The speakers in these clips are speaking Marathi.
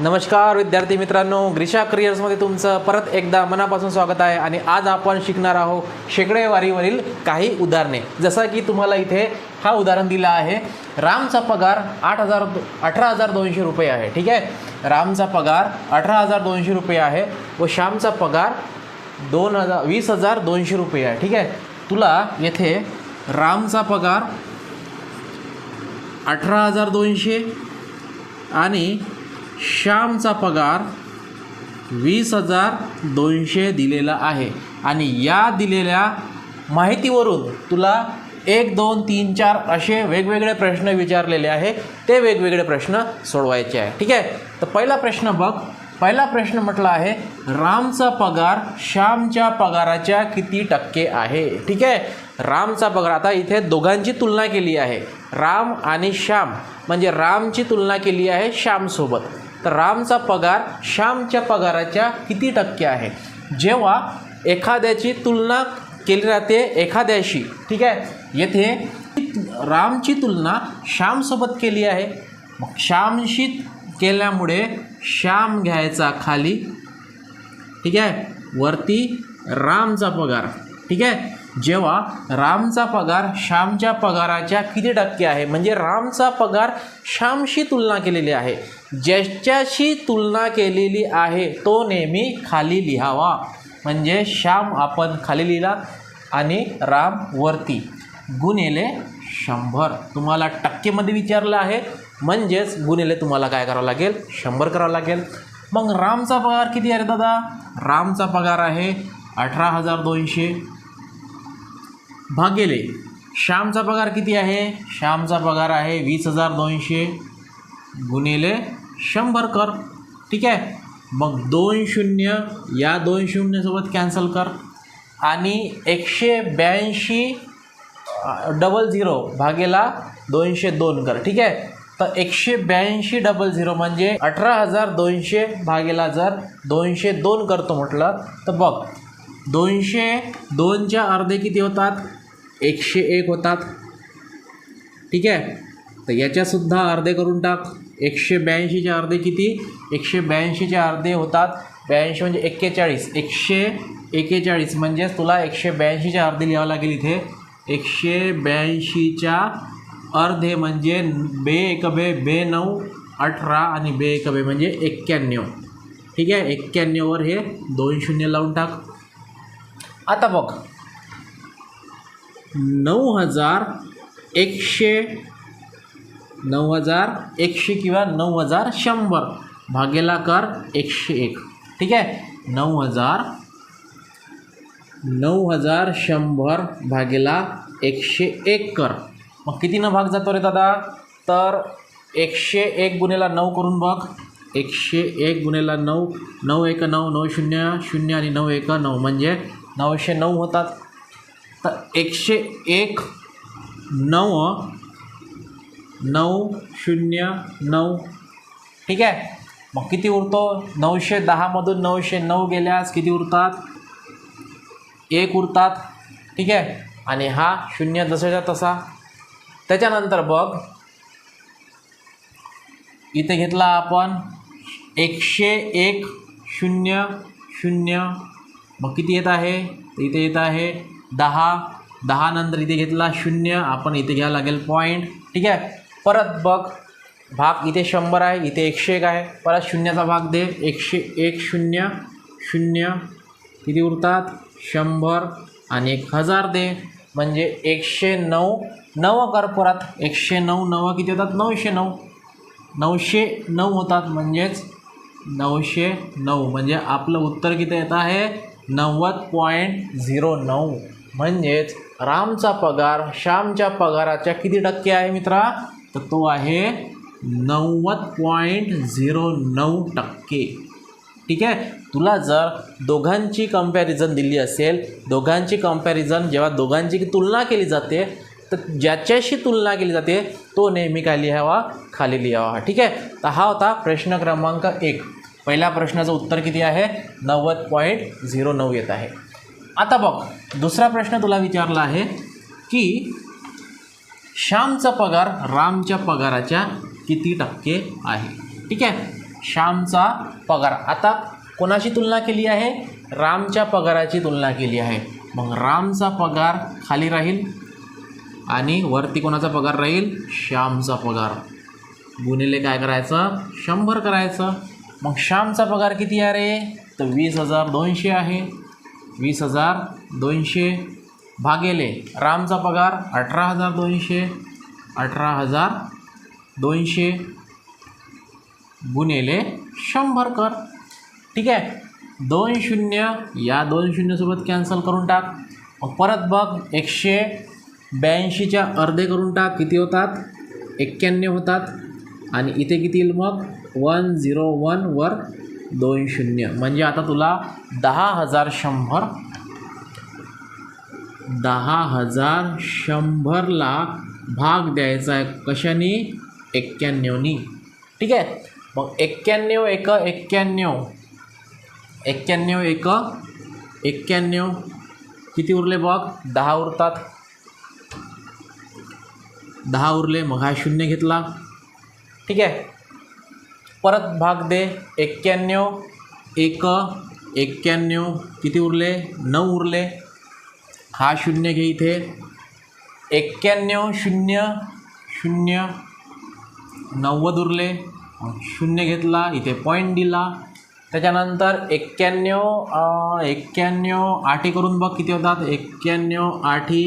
नमस्कार विद्यार्थी मित्रांनो. ग्रीषा करिअर्समध्ये तुमचं परत एकदा मनापासून स्वागत आहे आणि आज आपण शिकणार आहोत शेकडेवारीवरील काही उदाहरणे. जसं की तुम्हाला इथे हा उदाहरण दिलं आहे. रामचा पगार आठ हजार अठरा हजार दोनशे रुपये आहे. ठीक आहे? रामचा पगार अठरा हजार दोनशे रुपये आहे व श्यामचा पगार दोन हजार वीस हजार दोनशे रुपये आहे. ठीक आहे? तुला येथे रामचा पगार अठरा हजार दोनशे आणि श्यामचा पगार वीस हजार दोनशे दिलेला आहे. आणि या दिलेल्या माहितीवरून तुला एक दोन तीन चार असे वेगवेगळे प्रश्न विचारलेले आहे. ते वेगवेगळे प्रश्न सोडवायचे आहे. ठीक आहे? तर पहिला प्रश्न बघ. पहिला प्रश्न म्हटला आहे रामचा पगार श्यामच्या पगाराच्या किती टक्के आहे? ठीक आहे? रामचा पगार आता इथे दोघांची तुलना केली आहे. राम आणि श्याम. म्हणजे रामची तुलना केली आहे श्यामसोबत. तर रामचा पगार श्यामच्या पगाराच्या किती टक्के आहे? जेव्हा एखाद्याची तुलना केली जाते एखाद्याशी ठीक आहे? येथे रामची तुलना श्यामसोबत केली आहे. मग श्यामशी केल्यामुळे श्याम घ्यायचा खाली ठीक आहे? वरती रामचा पगार ठीक आहे? जेव्हा रामचा पगार श्यामच्या पगाराच्या किती टक्के आहे? म्हणजे रामचा पगार श्यामशी तुलना केलेली आहे. ज्याच्याशी तुलना केलेली आहे तो नेहमी खाली लिहावा. म्हणजे श्याम आपण खाली लिहिला आणि राम वरती. गुणेले शंभर. तुम्हाला टक्केमध्ये विचारलं आहे म्हणजेच गुणेले तुम्हाला काय करावं लागेल? शंभर करावं लागेल. मग रामचा पगार किती आहे रे दादा? रामचा पगार आहे अठरा हजार दोनशे. भागेले श्यामचा पगार किती आहे? श्यामचा पगार आहे वीस हजार दोनशे. गुणेले शंभर कर ठीक आहे? मग दोन शून्य या दोन शून्यसोबत कॅन्सल कर. आणि एकशे ब्याऐंशी डबल झिरो भागेला दोनशे दोन कर ठीक आहे? तर एकशे ब्याऐंशी डबल झिरो म्हणजे अठरा हजार दोनशे भागेला जर दोनशे दोन करतो म्हटलं तर बघ दोनशे दोनच्या अर्धे किती होतात? एकशे एक होतात. ठीक आहे? तर याच्यासुद्धा अर्धे करून टाक. एकशे ब्याऐंशीचे अर्धे किती? एकशे ब्याऐंशीचे अर्धे होतात. ब्याऐंशी म्हणजे एक्केचाळीस. एकशे एक्केचाळीस म्हणजेच तुला एकशे ब्याऐंशीचे अर्धे लिहावं लागेल इथे. एकशे ब्याऐंशीच्या अर्धे म्हणजे बे एक बे बे नऊ अठरा आणि बे एक बे म्हणजे एक्क्याण्णव. ठीक आहे? एक्क्याण्णववर हे दोन शून्य लावून टाक. आता बघ. नऊ हजार एकशे नऊ हजार एकशे किंवा नऊ हजार शंभर. भागेला कर एकशे एक. ठीक आहे? नऊ हजार नऊ हजार शंभर भागेला एकशे एक कर मग कितीनं भाग जातो रे दादा? तर एकशे एक गुन्हेला नऊ करून बघ. एकशे एक गुन्हेला नऊ नऊ एक नऊ नऊ शून्य शून्य आणि नऊ एक नऊ. म्हणजे नऊशे नऊ होतात. तर एकशे एक नऊ नऊ शून्य नऊ. ठीक आहे. मग किती उरतो? नऊशे दहामधून नऊशे नऊ गेल्यास किती उरतात? एक उरतात. ठीक आहे. आणि हा शून्य जसाच्या तसा. त्याच्यानंतर बघ. इथे घेतला आपण एकशे एक शून्य शून्य. मग किती येत आहे? इथे येत आहे दहा. दहा नंतर इथे घेतला शून्य. आपण इथे घ्यावं लागेल पॉईंट ठीक आहे. परत बघ भाग इथे शंभर आहे इथे एकशे एक आहे. परत शून्याचा भाग दे एकशे एक शून्य शून्य. किती उरतात? शंभर आणि एक हजार दे. म्हणजे एकशे नऊ नव कर परत. एकशे नऊ नऊ किती होतात? नऊशे नऊ. नऊशे नऊ होतात म्हणजेच नऊशे नऊ. म्हणजे आपलं उत्तर किती येत आहे? नव्वद पॉईंट झिरो नऊ. म्हणजेच रामचा पगार श्यामच्या पगाराच्या किती टक्के आहे मित्रा? तर तो आहे नव्वद पॉईंट झिरो नऊ टक्के. ठीक आहे? तुला जर दोघांची कंपॅरिझन दिली असेल दोघांची कंपॅरिझन जेव्हा दोघांची तुलना केली जाते तर ज्याच्याशी तुलना केली जाते तो नेहमी काय लिहावा खाली लिहावा ठीक आहे? तर हा होता प्रश्न क्रमांक एक. पहिल्या प्रश्नाचं उत्तर किती आहे? नव्वद पॉईंट झिरो नऊ येत आहे. आता बघ दुसरा प्रश्न तुला विचारला आहे की श्यामचा पगार रामच्या पगाराच्या किती टक्के आहे. ठीक आहे? श्यामचा पगार. आता कोणाची तुलना केली आहे? रामच्या पगाराची तुलना केली आहे. मग रामचा पगार खाली राहील आणि वरती कोणाचा पगार राहील? श्यामचा पगार. गुणिले काय करायचं? शंभर करायचं. मग श्यामचा पगार किती आहे रे? तर वीस हजार दोनशे आहे. वीस हजार दोनशे भागेले. रामचा पगार अठरा हजार दोनशे अठरा हजार दोनशे गुणेले शंभर कर. ठीक आहे? दोन शून्य या दोन शून्यसोबत कॅन्सल करून टाक. मग परत बघ एकशे ब्याऐंशीच्या अर्धे करून टाक. किती होतात? एक्क्याण्णव होतात. आणि इथे किती येईल मग? वन झिरो वन वर दोन शून्य. म्हणजे आता तुला दहा हजार शंभर दहा हजार शंभरला भाग द्यायचा आहे. कशाने? एक्क्याण्णवनी. ठीक आहे? मग एक्क्याण्णव एक एक्क्याण्णव. एक्क्याण्णव एक एक्क्याण्णव. किती उरले बघ? दहा उरतात. दहा उरले मग हा शून्य घेतला. ठीक आहे? परत भाग दे. एक्क्याण्णव एक एक्क्याण्णव. किती उरले? नऊ उरले. हा शून्य घे इथे. एक्क्याण्णव शून्य शून्य नव्वद उरले. शून्य घेतला इथे पॉईंट दिला. त्याच्यानंतर एक्क्याण्णव एक्क्याण्णव आठी करून बघ किती होतात. एक्क्याण्णव आठी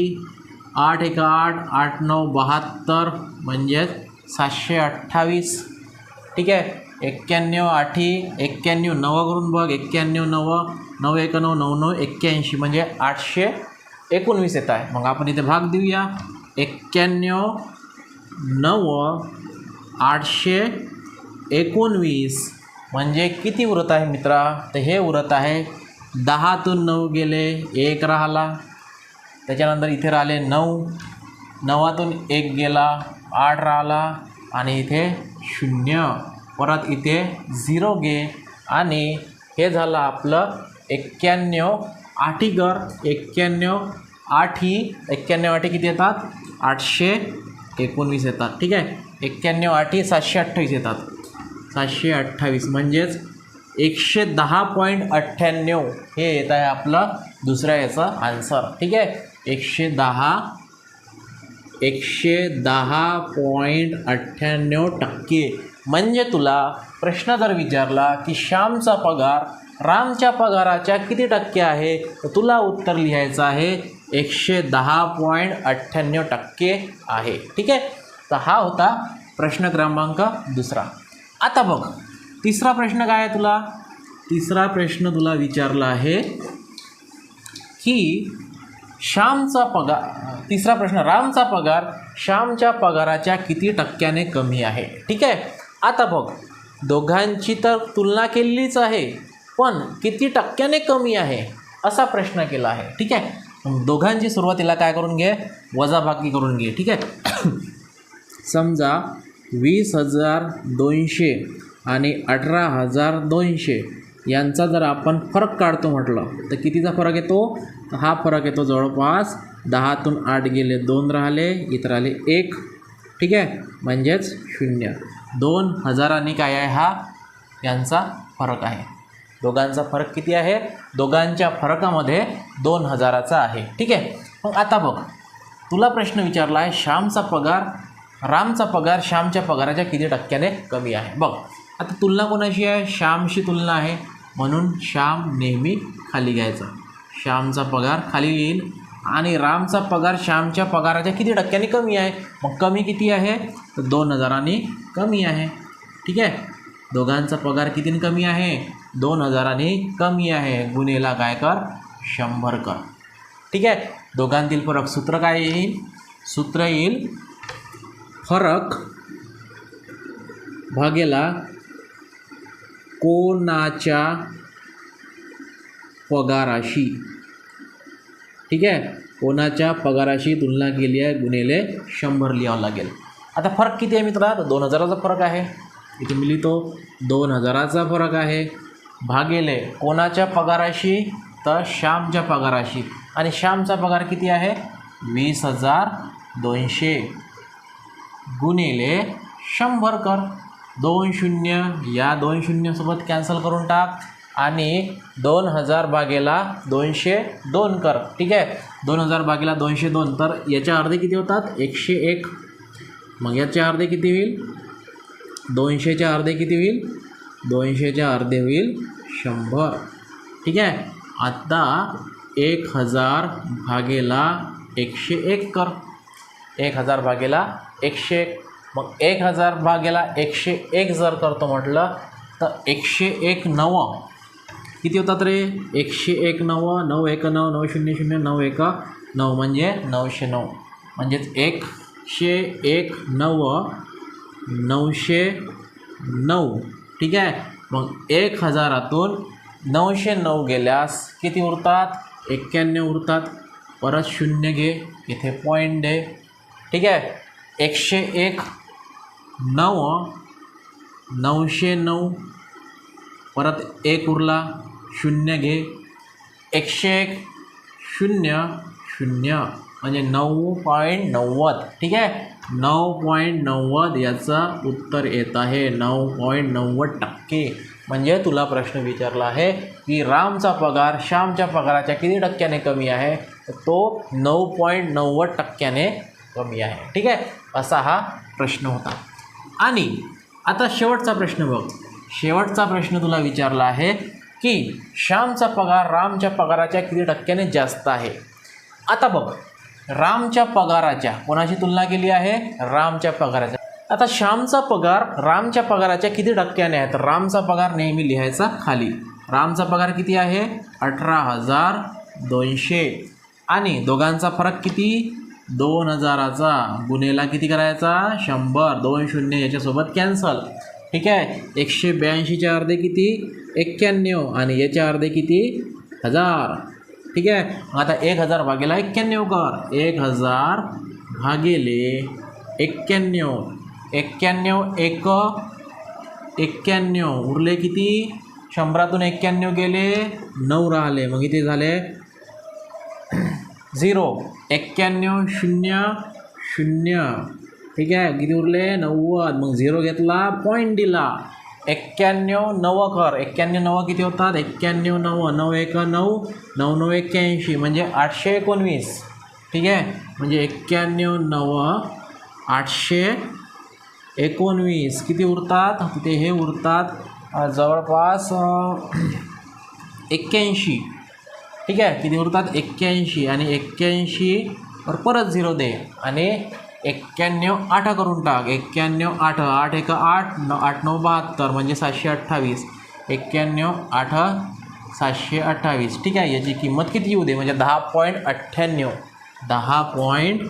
आठ एक आठ आठ नऊ बहात्तर म्हणजेच सातशे अठ्ठावीस. ठीक आहे? एक्क्याण्णव आठी एक्क्याण्णव नवं करून बघ. एक्क्याण्णव नवं नऊ एक नऊ नऊ नऊ एक्क्याऐंशी म्हणजे आठशे एकोणवीस येत आहे. मग आपण इथे भाग देऊया. एक्क्याण्णव नव आठशे एकोणवीस. म्हणजे किती उरत आहे मित्रा? तर हे उरत आहे दहातून नऊ गेले एक राहिला. त्याच्यानंतर इथे राहिले नऊ. नवातून एक गेला आठ राहिला. आणि इथे शून्य. परत इथे झिरो गे आणि हे झालं आपलं एक्क्याण्णव आठी कर एक्क्याण्णव ही एक्क्याण्णव आठी किती येतात? आठशे एकोणवीस येतात. ठीक आहे? एक्क्याण्णव आठी सातशे अठ्ठावीस येतात. सातशे अठ्ठावीस म्हणजेच एकशे दहा पॉईंट अठ्ठ्याण्णव हे येत आहे आपलं दुसऱ्या याचं आन्सर ठीक आहे? एकशे दहा एकशे दहा पॉईंट अठ्ठ्याण्णव टक्के. म्हणजे तुला प्रश्न जर विचारला की श्यामचा पगार रामच्या पगाराच्या किती टक्के आहे? तर तुला उत्तर लिहायचं आहे एकशे दहा पॉईंट अठ्ठ्याण्णव टक्के आहे. ठीक आहे? तर हा होता प्रश्न क्रमांक दुसरा. आता बघ तिसरा प्रश्न काय आहे तुला? तिसरा प्रश्न तुला विचारला आहे की श्यामचा पगार तिसरा प्रश्न रामचा पगार श्यामच्या पगाराच्या किती टक्क्याने कमी आहे? ठीक आहे? आता बघ दोघांची तर तुलना केलेलीच आहे. पण किती टक्क्याने कमी आहे असा प्रश्न केला आहे. ठीक आहे? मग दोघांची सुरुवातीला काय करून घे? वजाबाकी करून घे. ठीक आहे? समजा वीस हजार दोनशे आणि अठरा हजार दोनशे यांचा जर आपण फरक काढतो म्हटलं तर कितीचा फरक येतो? हा फरक येतो जवळपास दहातून आठ गेले दोन राहिले इथं राहिले एक. ठीक आहे? म्हणजेच शून्य. दोन हजारांनी काय आहे हा? यांचा फरक आहे. दोघांचा फरक किती आहे? दोघांच्या फरकामध्ये दोन हजाराचा आहे. ठीक आहे? मग आता बघ. तुला प्रश्न विचारला आहे श्यामचा पगार रामचा पगार श्यामच्या पगाराच्या किती टक्क्याने कमी आहे? बघ. आता तुलना कोणाशी आहे? श्यामशी तुलना आहे. म्हणून श्याम नेहमी खाली घ्यायचा. श्यामचा पगार खाली येईल आणि रामचा पगार श्यामच्या पगाराच्या किती टक्क्याने कमी आहे? मग कमी किती आहे? तर दोन हजारांनी कमी आहे. ठीक आहे? दोघांचा पगार कितीने कमी आहे? दोन हजारांनी कमी आहे. गुन्हेला काय कर? शंभर कर. ठीक आहे? दोघांतील फरक सूत्र काय येईल? सूत्र येईल फरक भागेला कोणाच्या पगाराशी. ठीक आहे? कोणाच्या पगाराशी तुलना केली आहे? गुन्हेले शंभर लिहावं लागेल. आता फरक किती आहे मित्रा दोन हजाराचा फरक आहे. इथे मी लिहितो दोन हजाराचा फरक आहे. भागेले. कोणाच्या पगाराशी? तर श्यामच्या पगाराशी. आणि श्यामचा पगार किती आहे? वीस हजार दोनशे. गुणिले शंभर कर. दोन शून्य. या दोन शून्यसोबत कॅन्सल करून टाक. आणि दोन हजार भागेला दोनशे दोन कर. ठीक आहे? दोन हजार भागेला दोनशे दोन. तर याच्या अर्धे किती होतात? एकशे एक. मग याचे अर्धे किती होईल? दोनशेच्या अर्धे किती होईल? दोनशेच्या अर्धे होईल शंभर. ठीक आहे? आता एक हजार भागेला एकशे एक कर. एक हजार भागेला एकशे एक. मग एक हजार भागेला एकशे एक जर करतो म्हटलं तर एकशे एक नवं. किती होतात रे? एकशे एक नवं नऊ एक नऊ नऊ शून्य शून्य नऊ एक नऊ म्हणजे नऊशे नऊ. म्हणजेच एकशे एक नवं नऊशे नऊ. ठीक आहे? मग एक हजारातून नऊशे नऊ गेल्यास किती उरतात? एक्क्याण्णव उरतात. परत शून्य घे. इथे पॉईंट दे ठीक आहे? एकशे एक नऊ नऊशे नऊ. परत एक उरला. शून्य घे. एकशे एक शून्य शून्य. म्हणजे नऊ पॉईंट नव्वद. ठीक आहे? नऊ पॉईंट नव्वद याचं उत्तर येत आहे. नऊ पॉईंट नव्वद टक्के. म्हणजे तुला प्रश्न विचारला आहे की रामचा पगार श्यामच्या पगाराच्या किती टक्क्याने कमी आहे? तर तो नऊ पॉईंट नव्वद टक्क्याने कमी आहे. ठीक आहे? असा हा प्रश्न होता. आणि आता शेवटचा प्रश्न बघ. शेवटचा प्रश्न तुला विचारला आहे की श्यामचा पगार रामच्या पगाराच्या किती टक्क्याने जास्त आहे? आता बघ. रामच्या पगाराच्या. कोणाशी तुलना केली आहे? रामच्या पगाराच्या. आता श्यामचा पगार रामच्या पगाराच्या किती टक्क्याने आहे? तर रामचा पगार नेहमी लिहायचा खाली. रामचा पगार किती आहे? अठरा हजार दोनशे. आणि दोघांचा फरक किती? दोन हजाराचा. गुन्हेला किती करायचा? शंभर. दोन शून्य. याच्यासोबत कॅन्सल ठीक आहे? एकशे ब्याऐंशीच्या अर्धे किती? एक्क्याण्णव. आणि याच्या अर्धे किती? हजार. ठीक आहे? आता एक हजार भागेला एक्क्याण्णव कर. एक हजार भागेले एक्क्याण्णव. एक्क्याण्णव एक एक्क्याण्णव. उरले किती? शंभरातून एक्क्याण्णव गेले नऊ राहिले. मग इथे झाले? झिरो. एक्क्याण्णव शून्य शून्य. ठीक आहे? किती उरले? नव्वद. मग झिरो घेतला पॉईंट दिला. एक्क्याण्णव नव कर. एक्क्याण्णव नवं किती होतात? एक्क्याण्णव नवं नऊ एक नऊ. नऊ नऊ एक्क्याऐंशी. म्हणजे आठशे एकोणवीस. ठीक आहे? म्हणजे एक्क्याण्णव नवं आठशे एकोणवीस. किती उरतात? तिथे हे उरतात जवळपास एक्क्याऐंशी. ठीक आहे? किती उरतात? एक्क्याऐंशी. आणि एक्क्याऐंशी परत झिरो दे. आणि एक्क्याण्णव आठ करून टाक. एक्क्याण्णव आठ आठ एक आठ नऊ आठ नऊ बहात्तर म्हणजे सातशे अठ्ठावीस. एक्क्याण्णव आठ सातशे अठ्ठावीस. ठीक आहे याची किंमत किती येऊ दे? म्हणजे दहा पॉईंट अठ्ठ्याण्णव. दहा पॉईंट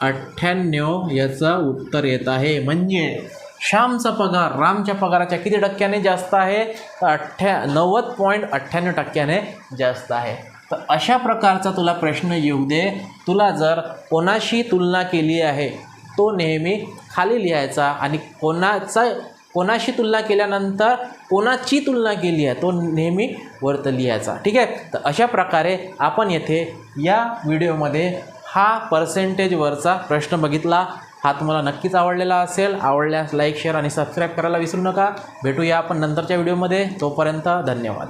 अठ्ठ्याण्णव याचं उत्तर येत आहे. म्हणजे श्यामचा पगार रामच्या पगाराच्या किती टक्क्याने जास्त आहे? तर अठ्ठ्या नव्वद पॉईंट अठ्ठ्याण्णव टक्क्याने जास्त आहे. तर अशा प्रकारचा तुला प्रश्न येऊ दे. तुला जर कोणाशी तुलना केली आहे तो नेहमी खाली लिहायचा आणि कोणाचा कोणाशी तुलना केल्यानंतर कोणाची तुलना केली आहे तो नेहमी वर्त लिहायचा. ठीक आहे? तर अशा प्रकारे आपण येथे या व्हिडिओमध्ये हा पर्सेंटेजवरचा प्रश्न बघितला. हा तुम्हाला नक्कीच आवडलेला असेल. आवडल्यास लाईक शेअर आणि सबस्क्राईब करायला विसरू नका. भेटूया आपण नंतरच्या व्हिडिओमध्ये. तोपर्यंत धन्यवाद.